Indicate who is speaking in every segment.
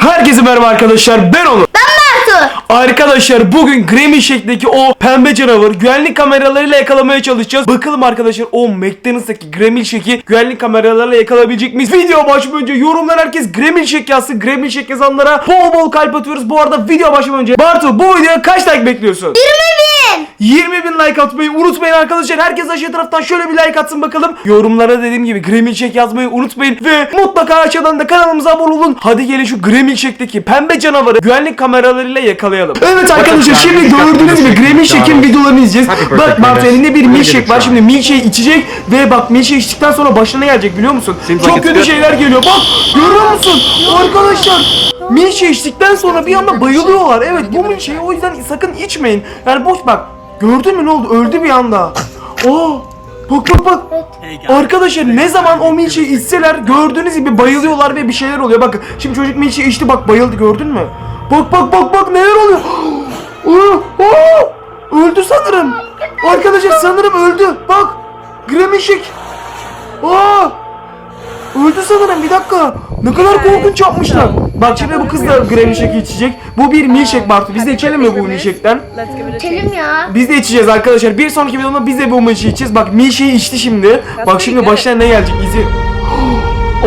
Speaker 1: Herkese merhaba arkadaşlar ben Onur.
Speaker 2: Bartu.
Speaker 1: Arkadaşlar bugün Grammy şeklindeki o pembe canavarı güvenlik kameralarıyla yakalamaya çalışacağız. Bakalım arkadaşlar o McDonald's'taki Grammy şeki güvenlik kameralarıyla yakalayabilecek miyiz? Video başlamadan önce yorumlar herkes Grammy şek yazsın. Grammy şek yazanlara bol bol kalp atıyoruz. Bu arada video başlamadan önce Bartu bu videoya kaç like bekliyorsun?
Speaker 2: 20 bin.
Speaker 1: 20 bin like atmayı unutmayın arkadaşlar. Herkes aşağı taraftan şöyle bir like atsın bakalım. Yorumlara dediğim gibi Grammy Check yazmayı unutmayın. Ve mutlaka aşağıdan da kanalımıza abone olun. Hadi gelin şu Grammy Check'teki pembe canavarı güvenlik kameralarıyla yakalayalım. Evet arkadaşlar şimdi gördüğünüz gibi Grammy Check'in videolarını izleyeceğiz. Bak Bartu elinde bir milkshake var. Şimdi milkshake içecek ve bak milkshake içtikten sonra başına gelecek biliyor musun? Çok kötü şeyler geliyor. Bak görüyor musun? Arkadaşlar milkshake içtikten sonra bir anda bayılıyorlar. Evet bu milkshake'i o yüzden sakın içmeyin. Yani boş bak. Gördün mü ne oldu? Öldü bir anda. Aa! Bak bak bak. Arkadaşlar ne zaman o milkshake'i içseler gördüğünüz gibi bayılıyorlar ve bir şeyler oluyor. Bak şimdi çocuk milkshake içti bak bayıldı gördün mü? Bak bak bak bak neler oluyor? Aa! Aa! Öldü sanırım. Arkadaşlar sanırım öldü. Bak. Grammy Shake. Aa! Öldü sanırım bir dakika. Ne kadar korkunç yapmışlar. Bak şimdi bu kız da Grammy Shake içecek. Bu bir milkshake Bartu. Biz de içelim mi bu milkshake'ten?
Speaker 2: İçelim ya.
Speaker 1: Biz de içeceğiz arkadaşlar. Bir sonraki videoda biz de bu maçı içeceğiz. Bak Milşe'yi içti şimdi. Bak şimdi başına ne gelecek izle.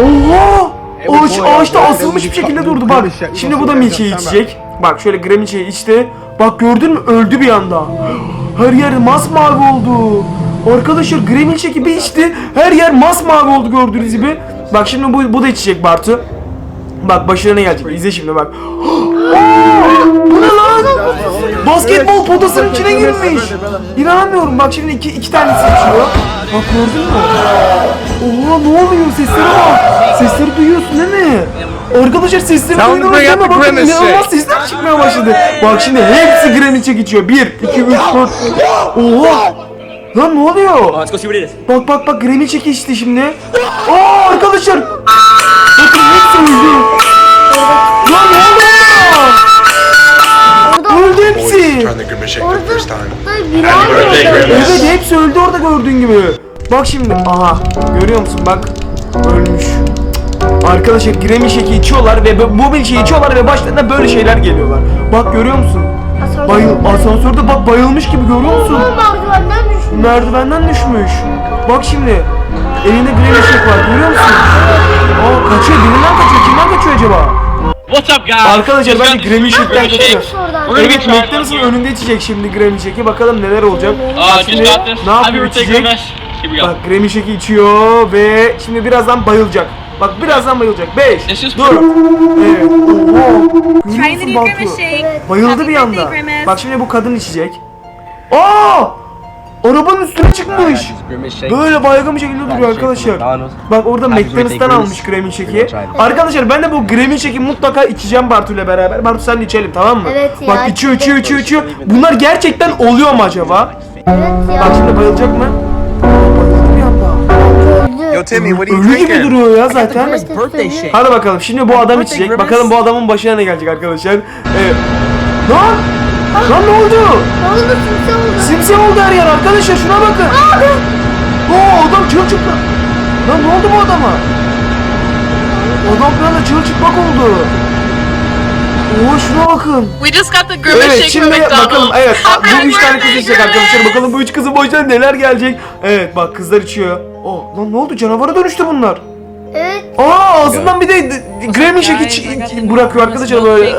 Speaker 1: Oha! Ağaç, ağaçta asılmış bir şekilde durdu bak. Şimdi bu da Milşe'yi içecek. Bak şöyle Gramiçe'yi içti. Bak gördün mü öldü bir anda. Her yer masmavi oldu. Arkadaşlar Gremilçe gibi içti. Her yer masmavi oldu gördüğünüz gibi. Bak şimdi bu, bu da içecek Bartu. Bak başına ne gelecek izle şimdi bak. Bu ne lan? Basketbol potasının içine girmiş. İnanamıyorum. Bak şimdi iki, iki tanesi içiyor. Bak gördün mü? Oha ne oluyor? Seslere bak. Sesleri duyuyorsun değil mi? Arkadaşlar sesleri
Speaker 3: bring
Speaker 1: değil mi? Bakın inanılmaz
Speaker 3: shake.
Speaker 1: sesler çıkmaya başladı. Bak şimdi hepsi Greenwich'e geçiyor. 1, 2, 3, 4. Oha! Lan ne oluyor?
Speaker 4: Let's go see what it is.
Speaker 1: Bak bak bak Greenwich'e geçti şimdi. Aa arkadaşlar. Bakın hepsi öldü. Lan ne oluyor? Öldü hepsi. Evet hepsi öldü orada gördüğün gibi. Bak şimdi aha görüyor musun bak ölmüş. Arkadaşlar Grammy şeki içiyorlar ve bu mobil şey içiyorlar ve başlarına böyle şeyler geliyorlar. Bak görüyor musun? Bayıl asansörde bak bayılmış gibi görüyor musun?
Speaker 2: Merdivenden düşmüş.
Speaker 1: Merdivenden düşmüş. Bak şimdi elinde Grammy şek var görüyor musun? Aa kaçıyor birinden kaçıyor kimden kaçıyor acaba?
Speaker 4: What's up, guys?
Speaker 1: Arkadaşlar bence Grammy şekten kaçıyor.
Speaker 2: Oradan.
Speaker 1: Evet McDonald's'ın önünde içecek şimdi Grammy şeki bakalım neler olacak.
Speaker 4: Just
Speaker 1: Şimdi
Speaker 4: got this.
Speaker 1: ne
Speaker 4: Happy
Speaker 1: yapıyor
Speaker 4: birthday,
Speaker 1: içecek?
Speaker 4: Grimace. Here we go.
Speaker 1: Bak Grammy Shake'i içiyor ve şimdi birazdan bayılacak. Bak birazdan bayılacak. 5
Speaker 4: This is
Speaker 1: Dur. Evet. Oha.
Speaker 5: Trying to
Speaker 1: Görüyor musun
Speaker 5: shake.
Speaker 1: Bayıldı bir anda.
Speaker 5: Grimace.
Speaker 1: Bak şimdi bu kadın içecek. Aa! Arabanın üstüne çıkmış. Böyle baygın bir şekilde duruyor arkadaşlar. Bak orada McDonald's'tan almış Grammy Shake'i. Arkadaşlar ben de bu Grammy Shake'i mutlaka içeceğim Bartu ile beraber. Bartu sen de içelim tamam mı?
Speaker 2: Evet ya,
Speaker 1: Bak içiyor içiyor içiyor içiyor. Bunlar gerçekten oluyor mu acaba?
Speaker 2: Evet
Speaker 1: Bak
Speaker 2: ya.
Speaker 1: şimdi bayılacak mı?
Speaker 2: Öldü.
Speaker 3: Yo, Timmy, what are you
Speaker 1: Ölü gibi
Speaker 3: drinking?
Speaker 1: duruyor ya zaten. Hadi bakalım şimdi bu adam içecek. Bakalım bu adamın başına ne gelecek arkadaşlar. Evet. Lan! Lan ne oldu?
Speaker 2: Ne oldu kimse oldu?
Speaker 1: Simsiyah oldu her yer arkadaşlar şuna bakın. Oo adam çırılçıplak. Lan ne oldu bu adama? Adam bir anda çırılçıplak oldu. Oo şuna bakın.
Speaker 5: We just got the Grimace
Speaker 1: Evet
Speaker 5: shake
Speaker 1: şimdi
Speaker 5: from
Speaker 1: bakalım
Speaker 5: McDonald's.
Speaker 1: evet
Speaker 5: Happy
Speaker 1: bu üç tane kız içecek arkadaşlar bakalım bu üç kızın başına neler gelecek. Evet bak kızlar içiyor. Oh lan ne oldu canavara dönüştü bunlar.
Speaker 2: Evet.
Speaker 1: Aa ağzından bir de Grammy şek iç, iç- bırakıyor arkadaşlar böyle.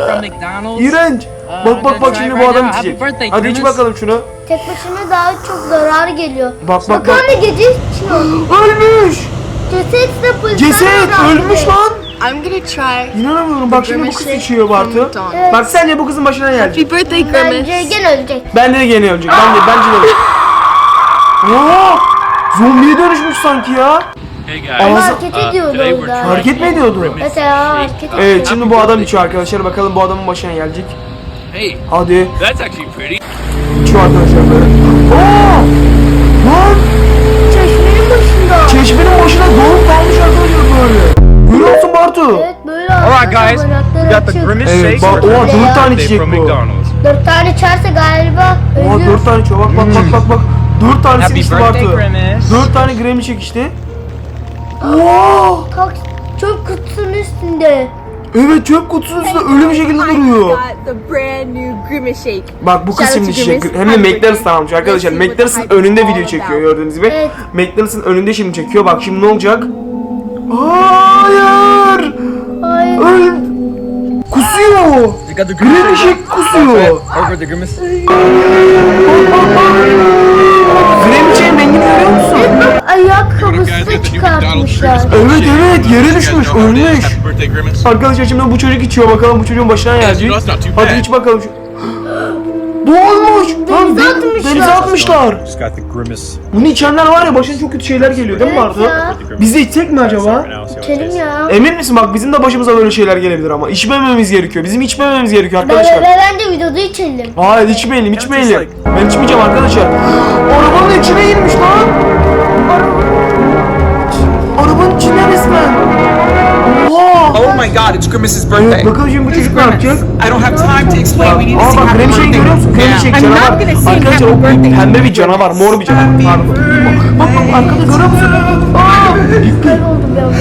Speaker 1: İğrenç. Bak bak bak şimdi bu adam içecek. Hadi iç bakalım şunu.
Speaker 2: Tek başına daha çok zarar geliyor.
Speaker 1: Bak, bak,
Speaker 2: Bak anne gece içiyor.
Speaker 1: Ölmüş.
Speaker 2: Ceset de
Speaker 1: Ceset ölmüş lan.
Speaker 5: I'm gonna try.
Speaker 1: İnanamıyorum bak şimdi bu kız içiyor Bartu.
Speaker 2: Evet.
Speaker 1: Bak sence bu kızın başına gelecek?
Speaker 5: Happy birthday,
Speaker 2: Bence
Speaker 5: Grimace.
Speaker 2: gene ölecek.
Speaker 1: Ben de gene ölecek. Ben de bence de ölecek. Oo! Zombiye dönüşmüş sanki ya.
Speaker 4: Hey guys.
Speaker 1: Ama
Speaker 2: hareket ediyordu
Speaker 4: today we're
Speaker 2: orada.
Speaker 4: trying
Speaker 1: Hareket mi ediyordu?
Speaker 2: Mesela hareket ediyor.
Speaker 1: Evet şimdi bu adam içiyor arkadaşlar. Bakalım bu adamın başına gelecek.
Speaker 4: Hey,
Speaker 1: Hadi
Speaker 4: that's actually pretty.
Speaker 1: içiyor arkadaşlar böyle. Oo! Lan!
Speaker 2: Çeşmenin başında.
Speaker 1: Çeşmenin başına doğup kalmış arkadaşlar böyle. Görüyor musun Bartu?
Speaker 2: Evet böyle
Speaker 3: Alright, guys. We got the grimace
Speaker 1: Evet
Speaker 3: shake.
Speaker 1: bak oha
Speaker 2: Öyle
Speaker 1: dört tane içecek
Speaker 3: from
Speaker 1: bu.
Speaker 3: McDonald's.
Speaker 2: Dört tane içerse galiba
Speaker 1: Oha
Speaker 2: ölür.
Speaker 1: dört tane içiyor bak bak bak bak bak. Dört tanesini
Speaker 3: Happy
Speaker 1: içti
Speaker 3: birthday,
Speaker 1: Bartu.
Speaker 3: Grimace.
Speaker 1: Dört tane Grammy çek içti. Oo!
Speaker 2: Kalk çöp kutusunun üstünde.
Speaker 1: Evet çöp kutusunun üstünde ölü bir şekilde duruyor.
Speaker 3: got the brand new Grimace Shake.
Speaker 1: Bak bu kız
Speaker 3: Shout out
Speaker 1: şişe
Speaker 3: Grimace.
Speaker 1: hem de McDonald's almış arkadaşlar.
Speaker 3: Let's see what
Speaker 1: McDonald's'ın
Speaker 3: the hype is
Speaker 1: önünde
Speaker 3: all
Speaker 1: video çekiyor
Speaker 3: about.
Speaker 1: gördüğünüz gibi.
Speaker 2: Evet.
Speaker 1: McDonald's'ın önünde şimdi çekiyor. Bak şimdi ne olacak? Hayır!
Speaker 2: Ay.
Speaker 1: Öl... Kusuyor! Gri bir şey kusuyor.
Speaker 6: Over the grimace.
Speaker 1: Gremçeğin rengini görüyor musun?
Speaker 2: Ayakkabısını çıkartmışlar.
Speaker 1: Evet evet yere düşmüş ölmüş. Arkadaşlar şimdi bu çocuk içiyor bakalım bu çocuğun başına ne gelecek. Hadi iç bakalım. Boğulmuş. Lan
Speaker 2: Denize
Speaker 1: de-
Speaker 2: atmışlar.
Speaker 1: Denize atmışlar.
Speaker 6: Just got the grimace.
Speaker 1: Bunu içenler var ya başına çok kötü şeyler geliyor değil mi
Speaker 2: Evet
Speaker 1: Bartu?
Speaker 2: ya.
Speaker 1: Biz de içsek mi acaba?
Speaker 6: Tastes.
Speaker 2: ya.
Speaker 1: Emin misin bak bizim de başımıza böyle şeyler gelebilir ama içmememiz gerekiyor. Bizim içmememiz gerekiyor
Speaker 2: Ben,
Speaker 1: arkadaşlar.
Speaker 2: ben, ben de videoda içelim.
Speaker 1: Hayır içmeyelim içmeyelim. Ben içmeyeceğim arkadaşlar. Arabanın içine girmiş lan. Arabanın içine resmen. Oha.
Speaker 7: Oh my god, it's Grimace's
Speaker 1: Evet,
Speaker 7: birthday.
Speaker 1: bakalım şimdi bu çocuk ne yapacak?
Speaker 7: I don't have time to explain. We need to
Speaker 1: Aa bak
Speaker 7: happy birthday.
Speaker 1: görüyor musun? Krem
Speaker 7: Yeah.
Speaker 1: şey
Speaker 3: I'm
Speaker 1: canavar.
Speaker 3: not gonna sing
Speaker 1: Arkadaşlar o
Speaker 3: birthday.
Speaker 1: pembe bir canavar, mor bir canavar. Pardon. Bak bak arkada görüyor musun? Aa,
Speaker 2: Ben oldum bir anda.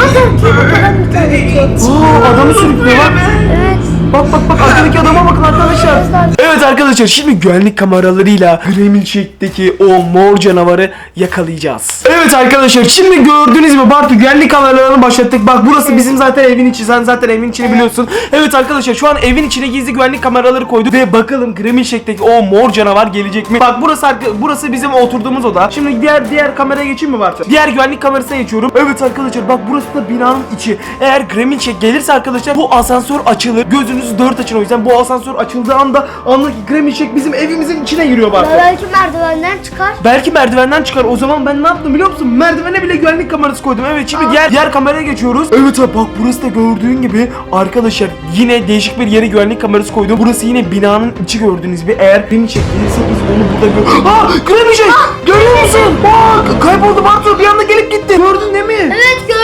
Speaker 2: Bakalım bir tane kek.
Speaker 1: aa adamı sürüklüyor bak.
Speaker 2: Evet.
Speaker 1: Bak bak bak arkadaki adama bakın arkadaşlar. Evet arkadaşlar şimdi güvenlik kameralarıyla Grey Milkshake'deki o mor canavarı yakalayacağız. Evet arkadaşlar şimdi gördüğünüz gibi Bartu güvenlik kameralarını başlattık. Bak burası bizim zaten evin içi. Sen zaten evin içini biliyorsun. Evet arkadaşlar şu an evin içine gizli güvenlik kameraları koyduk ve bakalım Grey Milkshake'deki o mor canavar gelecek mi? Bak burası burası bizim oturduğumuz oda. Şimdi diğer diğer kameraya geçeyim mi Bartu? Diğer güvenlik kamerasına geçiyorum. Evet arkadaşlar bak burası da binanın içi. Eğer Grey Milkshake gelirse arkadaşlar bu asansör açılır. Gözünüz 404 için o yüzden bu asansör açıldığı anda anlık Kremiçek bizim evimizin içine giriyor bak.
Speaker 2: Belki merdivenden çıkar.
Speaker 1: Belki merdivenden çıkar. O zaman ben ne yaptım biliyor musun? Merdivene bile güvenlik kamerası koydum. Evet şimdi Aa. diğer diğer kameraya geçiyoruz. Evet abi bak burası da gördüğün gibi arkadaşlar yine değişik bir yere güvenlik kamerası koydum. Burası yine binanın içi gördüğünüz bir eğer Kremiçek gelirse biz onu burada gör. Aa Kremiçek görüyor musun? Bak kayboldu Bartu bir anda gelip gitti. Gördün değil mi?
Speaker 2: Evet gördüm.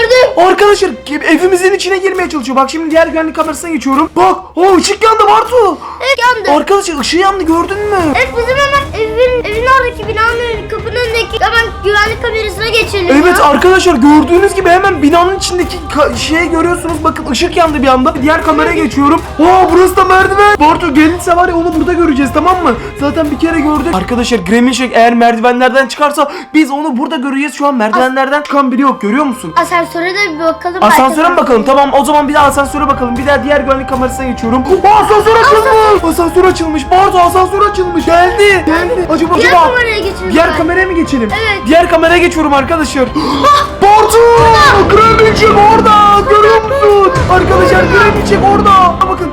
Speaker 1: Arkadaşlar evimizin içine girmeye çalışıyor. Bak şimdi diğer güvenlik kamerasına geçiyorum. Bak o ışık yandı Bartu.
Speaker 2: Evet yandı.
Speaker 1: Arkadaşlar ışığı yandı gördün mü?
Speaker 2: Evet bizim hemen evin, evin oradaki binanın kapının önündeki hemen güvenlik kamerasına geçelim
Speaker 1: Evet
Speaker 2: ya.
Speaker 1: arkadaşlar gördüğünüz gibi hemen binanın içindeki şeyi görüyorsunuz. Bakın ışık yandı bir anda. Diğer kameraya geçiyorum. Aa burası da merdiven. Gelirse var ya onu burada göreceğiz tamam mı? Zaten bir kere gördük. Arkadaşlar Gremlin eğer merdivenlerden çıkarsa biz onu burada göreceğiz. Şu an merdivenlerden çıkan biri yok görüyor musun?
Speaker 2: Asansöre de bir bakalım.
Speaker 1: Asansöre mi bakalım? Tamam o zaman bir daha asansöre bakalım. Bir daha diğer güvenlik kamerasına geçiyorum. Aa, asansör açılmış. Asansör açılmış. Bartu asansör açılmış. Geldi. Geldi. Acaba
Speaker 2: Diğer
Speaker 1: acaba
Speaker 2: kameraya geçelim.
Speaker 1: Diğer
Speaker 2: ben.
Speaker 1: kameraya mı geçelim?
Speaker 2: Evet.
Speaker 1: Diğer kameraya geçiyorum arkadaşlar. Bartu! Kraliçem orada! Görüyor musun? Arkadaşlar kraliçem orada. Bakın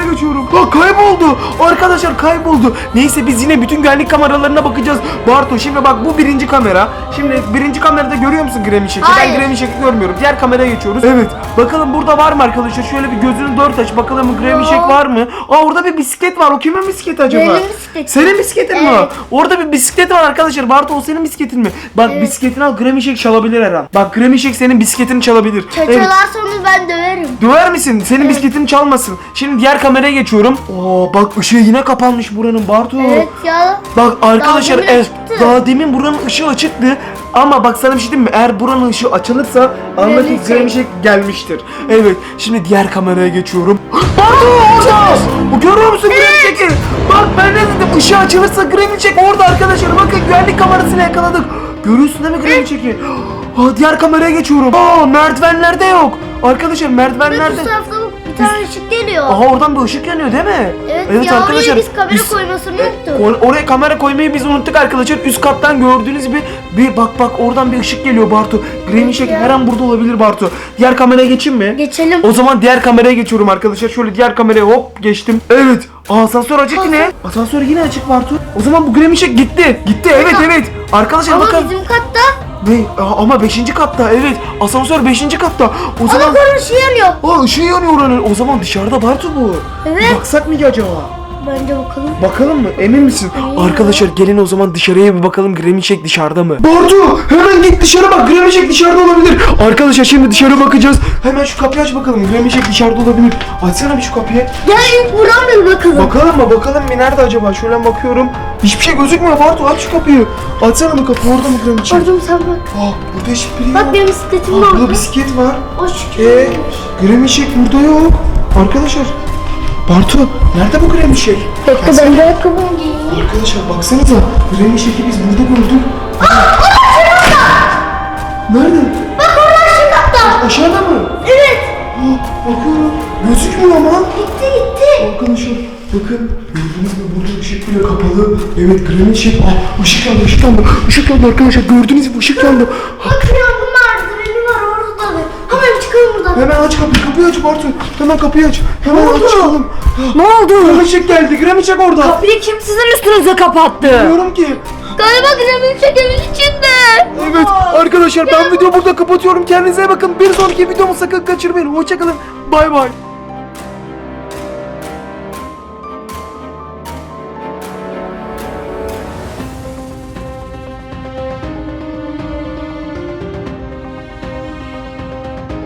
Speaker 1: kameraya geçiyorum. Ha kayboldu. Arkadaşlar kayboldu. Neyse biz yine bütün güvenlik kameralarına bakacağız. Bartu şimdi bak bu birinci kamera. Şimdi birinci kamerada görüyor musun Grammy Shake'i? Ben
Speaker 2: Hayır.
Speaker 1: Grammy Shake'i görmüyorum. Diğer kameraya geçiyoruz. Evet. Bakalım burada var mı arkadaşlar? Şöyle bir gözünü dört aç. Bakalım Grammy
Speaker 2: Yok.
Speaker 1: Shake var mı? Aa orada bir bisiklet var. O kimin bisikleti acaba?
Speaker 2: Benim bisikletim.
Speaker 1: Senin bisikletin mi
Speaker 2: Evet.
Speaker 1: o? Orada bir bisiklet var arkadaşlar. Bartu o senin bisikletin mi? Bak bisikletini al Grammy Shake çalabilir her an. Bak Grammy Shake senin bisikletini çalabilir. Evet.
Speaker 2: Çalarsa onu ben döverim.
Speaker 1: Döver misin? Senin bisikletini çalmasın. Şimdi diğer kameraya geçiyorum. Oo bak ışığı yine kapanmış buranın Bartu.
Speaker 2: Evet ya.
Speaker 1: Bak arkadaşlar
Speaker 2: demin
Speaker 1: e, daha demin buranın ışığı açıktı. Ama bak sana bir şey diyeyim mi? Eğer buranın ışığı açılırsa anla ki
Speaker 2: Grammy Shake.
Speaker 1: Grammy Shake gelmiştir. Evet. Şimdi diğer kameraya geçiyorum. Bartu orada! Bu Görüyor musun Shake'i? Bak ben ne dedim? Işığı açılırsa Shake orada arkadaşlar. Bakın güvenlik kamerasını yakaladık. Görüyorsun değil mi Shake'i? Aa, diğer kameraya geçiyorum. Aa merdivenlerde yok. Arkadaşlar merdivenlerde.
Speaker 2: bir tane ışık geliyor.
Speaker 1: Aha oradan bir ışık yanıyor değil mi?
Speaker 2: Evet, ya oraya biz kamera koymasını unuttuk.
Speaker 1: Or- oraya kamera koymayı biz unuttuk arkadaşlar. Üst kattan gördüğünüz gibi bir bak bak oradan bir ışık geliyor Bartu. Granny Shack
Speaker 2: ya.
Speaker 1: her an burada olabilir Bartu. Diğer kameraya geçeyim mi?
Speaker 2: Geçelim.
Speaker 1: O zaman diğer kameraya geçiyorum arkadaşlar. Şöyle diğer kameraya hop geçtim. Evet. Asansör açık yine. Asansör yine açık Bartu. O zaman bu Granny Shack gitti. Gitti evet evet. Arkadaşlar
Speaker 2: Ama
Speaker 1: bakın.
Speaker 2: bizim katta
Speaker 1: Aa, ama 5. katta evet. Asansör 5. katta. O
Speaker 2: ama
Speaker 1: zaman
Speaker 2: buranın ışığı yanıyor.
Speaker 1: Aa ışığı yanıyor oranın. O zaman dışarıda Bartu bu.
Speaker 2: Evet.
Speaker 1: Baksak mı ki acaba?
Speaker 2: Bence bakalım.
Speaker 1: Bakalım mı? Emin misin? Arkadaşlar gelin o zaman dışarıya bir bakalım Gremişek dışarıda mı? Bartu hemen git dışarı bak Gremişek dışarıda olabilir. Arkadaşlar şimdi dışarı bakacağız. Hemen şu kapıyı aç bakalım. Gremişek dışarıda olabilir. Açsana bir şu kapıyı.
Speaker 2: Gel buradan bir bakalım.
Speaker 1: Bakalım mı? Bakalım bir nerede acaba? Şöyle bakıyorum. Hiçbir şey gözükmüyor Bartu aç şu kapıyı. Açsana bu kapı orada mı Gremişek?
Speaker 2: Pardon sen bak.
Speaker 1: Aa burada hiçbir biri
Speaker 2: Bak benim bisikletim
Speaker 1: Aa,
Speaker 2: var.
Speaker 1: burada bisiklet var.
Speaker 2: O şükür.
Speaker 1: Ee, Gremişek burada yok. Arkadaşlar. Bartu nerede bu Gremişek?
Speaker 2: Bekle ben de ayakkabımı giyeyim.
Speaker 1: Arkadaşlar baksanıza Gremişek'i biz burada gördük. Nerede?
Speaker 2: Bak orada şu katta.
Speaker 1: Aşağıda mı?
Speaker 2: Evet.
Speaker 1: Aa, bakıyorum. Gözükmüyor ama.
Speaker 2: Gitti gitti.
Speaker 1: Arkadaşlar bakın gördünüz mü burada ışık bile kapalı. Evet Gremişek. Aa ışık yandı ışık yandı. Işık yandı arkadaşlar gördünüz mü ışık yandı.
Speaker 2: Bak yangın merdiveni var orada da.
Speaker 1: Hemen aç kapıyı kapıyı aç Bartu. Hemen kapıyı aç. Hemen aç çıkalım.
Speaker 5: Ne oldu?
Speaker 1: Gremişek geldi Gremişek orada.
Speaker 5: Kapıyı kim sizin üstünüze kapattı?
Speaker 1: Diyorum ki.
Speaker 2: Galiba Gremlin evin içinde.
Speaker 1: Evet arkadaşlar ben videoyu burada kapatıyorum. Kendinize iyi bakın. Bir sonraki videomu sakın kaçırmayın. Hoşçakalın. Bay bay.